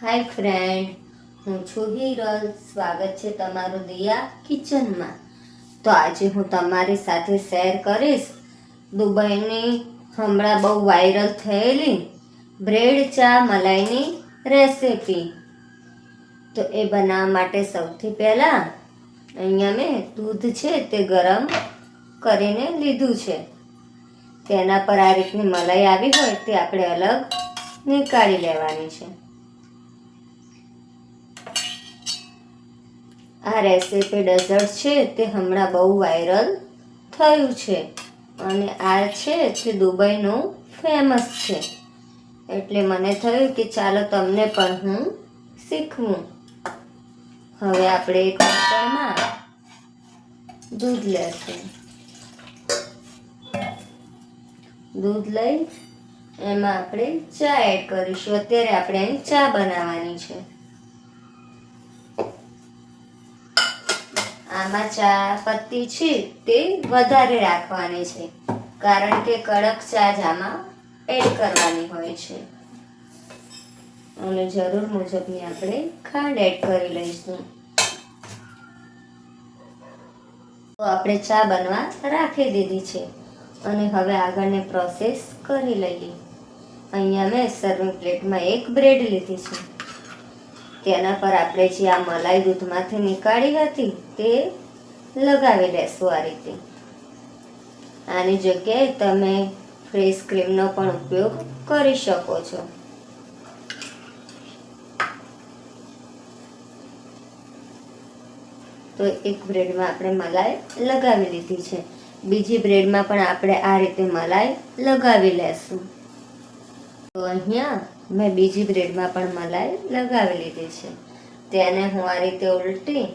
હાય friend હું છું હિરલ. સ્વાગત છે તમારું દિયા કિચનમાં. તો આજે હું તમારી સાથે શેર કરીશ. દુબઈની હમણાં બહુ વાયરલ થયેલી બ્રેડ ચા મલાઈની રેસિપી તો એ બનાવવા માટે સૌથી પહેલાં અહીંયા મેં દૂધ છે તે ગરમ કરીને લીધું છે. તેના પર આ રીતની મલાઈ આવી હોય તે આપણે અલગ નીકાળી લેવાની છે. આ રેસીપી ડેઝર્ટ છે તે હમણાં બહુ વાયરલ થયું છે અને આ છે તે દુબઈનું ફેમસ છે. એટલે મને થયું કે ચાલો તમને પણ હું શીખવું. હવે આપણે એક વાસણમાં દૂધ લેશું. દૂધ લઈ એમાં આપણે ચા એડ કરીશું. અત્યારે આપણે અહીં ચા બનાવવાની છે. આમાં ચા, પત્તી છે તે વધારે રાખવાની છે, કારણ કે કડક ચા જ આમાં એડ કરવાની હોય છે. અને જરૂર મુજબની આપણે ખાંડ એડ કરી લઈશું. તો આપણે ચા બનવા રાખી દીધી છે, અને હવે આગળની પ્રોસેસ કરી લઈએ. અહીંયા મેં સર્વિંગ પ્લેટમાં એક બ્રેડ લીધી છે. તેના પર આપણે જે આ મલાઈ દૂધમાંથી નીકાળી હતી, તે લગાવી લેશું આ રીતે. આની જગ્યાએ તમે ફ્રેશ ક્રીમનો પણ ઉપયોગ કરી શકો છો. તો એક બ્રેડમાં આપણે મલાઈ લગાવી લીધી છે. બીજી બ્રેડમાં પણ આપણે આ રીતે મલાઈ લગાવી લેશું. તો અહીંયા મેં બીજી બ્રેડમાં પણ મલાઈ લગાવી લીધી છે. તેને હું આ રીતે ઉલટી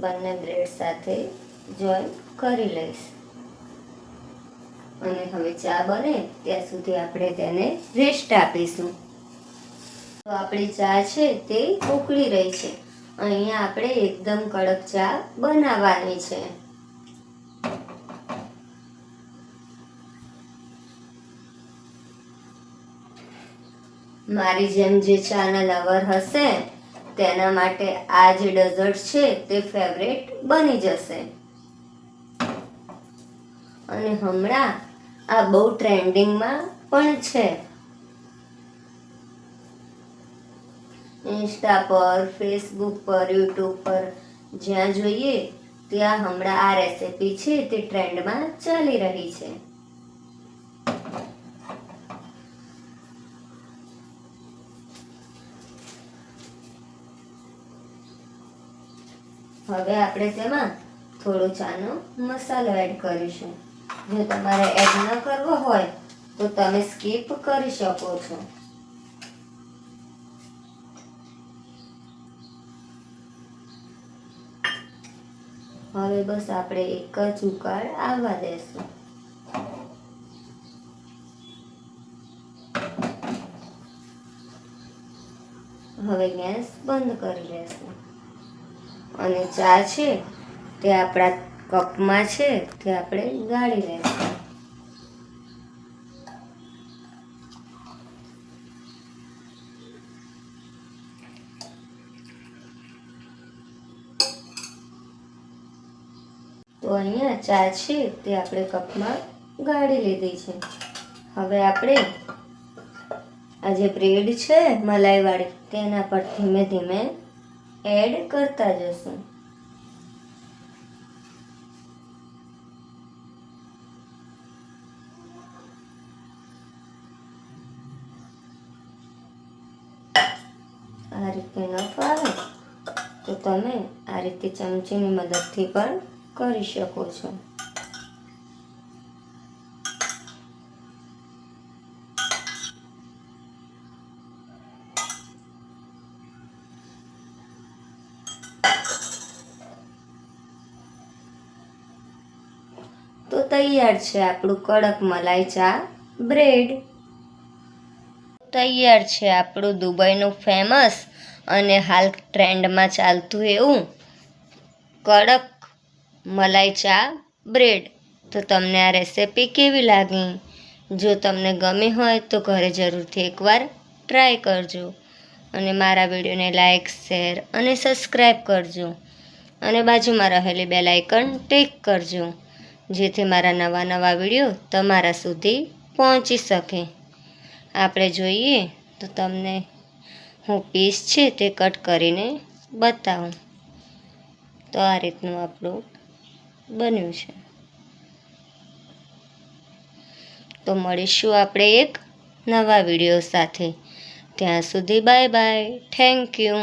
બંને બ્રેડ સાથે જોઈન કરી લઈશ. અને હવે ચા બને ત્યાં સુધી આપણે તેને રેસ્ટ આપીશું. તો આપણી ચા છે તે ઉકળી રહી છે. અહીંયા આપણે એકદમ કડક ચા બનાવવાની છે. મારી જેમ જે ચાના લવર હશે, તેના માટે આ જે ડેઝર્ટ છે, તે ફેવરેટ બની જશે. અને હમણાં આ બહુ ટ્રેન્ડિંગમાં પણ છે. ઇન્સ્ટા પર ફેસબુક પર યુટ્યુબ પર જ્યાં જોઈએ, ત્યાં હમણાં આ રેસિપી છે, તે ટ્રેન્ડમાં ચાલી રહી છે. હવે આપણે તેમાં થોડો ચાનો મસાલો એડ કરીશું. જો તમારે એડ ન કરવો હોય, તો તમે સ્કીપ કરી શકો છો. હવે બસ આપણે એક જ ઉકાળ આવવા દેશું. હવે ગેસ બંધ કરી લેશું. અને ચા છે, તે આપણા કપમાં છે, તે આપણે ગાળી લઈશું તો અહીંયા ચા છે, તે આપણે કપમાં ગાળી લીધી છે. હવે આપણે આ જે બ્રેડ છે, મલાઈવાળી, તેના પર ધીમે ધીમે એડ કરતા જશું. આ રીતે ન ફાવે તો તમે આ રીતે ચમચીની મદદથી પણ કરી શકો છો. તૈયાર છે આપણું કડક મલાઈ ચા, બ્રેડ. તૈયાર છે આપણું દુબઈનું ફેમસ અને હાલ ટ્રેન્ડમાં ચાલતું એવું કડક મલાઈ ચા, બ્રેડ. તો તમને આ રેસિપી કેવી લાગી? જો તમને ગમી હોય તો ઘરે જરૂરથી એકવાર ટ્રાય કરજો. અને મારા વિડીયોને લાઇક શેર અને સબસ્ક્રાઈબ કરજો. અને બાજુમાં રહેલી બેલ આઇકન ટેક કરજો. જેથી મારા નવા નવા વીડિયો તમારા સુધી પહોંચી શકે. આપણે જોઈએ તો તમને હું પીસ છે તે કટ કરીને બતાવું. તો આ રીતનું આપણું બન્યું છે. તો મળીશું આપણે એક નવા વીડિયો સાથે. ત્યાં સુધી બાય બાય થેન્ક યુ